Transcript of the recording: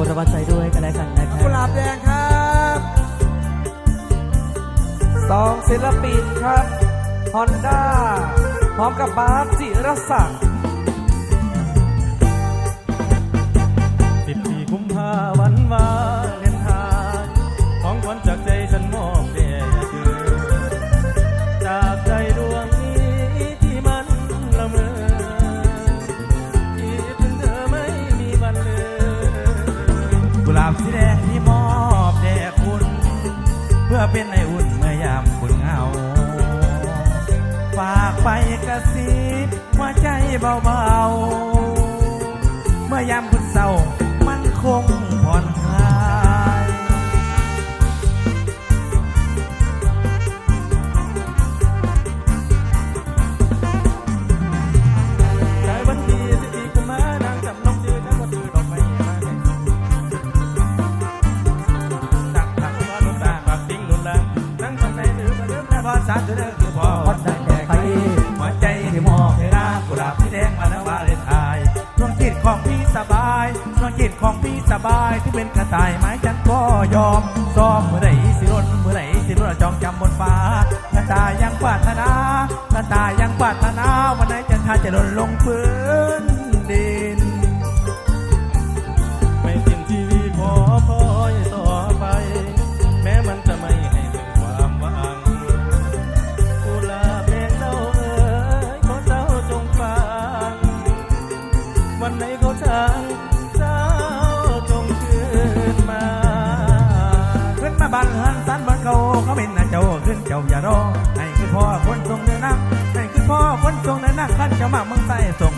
คุณรางวัลใจด้วยกันแล้วกันนะคกุหรับลาบแดงครับสองศิลปินครับฮอนด้าพร้อมกับบาสจิรศักดิ์สิบสี่กุมภาวันวาเลนไทน์ของขวัญจากใจ บสีแดงที่มอบแด่คุณ เพื่อเป็นไออุ่นเมื่อยามคุณเหงา ฝากไปกระซิบหัวใจเบาๆ เมื่อยามคุณเศร้ามันคง มาเริ่มแม่พอสามเธอเด้อคือพ่อฮอนด้าแดงใครหัวใจที่มอบให้นากุหลาบสีแดงมาแล้ววาเลนไทน์ดวงจิตของพี่สบายดวงจิตของพี่สบายที่เป็นกระต่ายไม้จันก็ยอมซ้อมเมื่อไหร่สิรนเมื่อไหร่สิรนจองจำบนฟ้ากระต่ายยังปรารถนากระต่ายยังปรารถนาวันไหนจันทราจะหล่นลงพื้นดิ มาเมืองใต้ส่งขึ้นนั่ง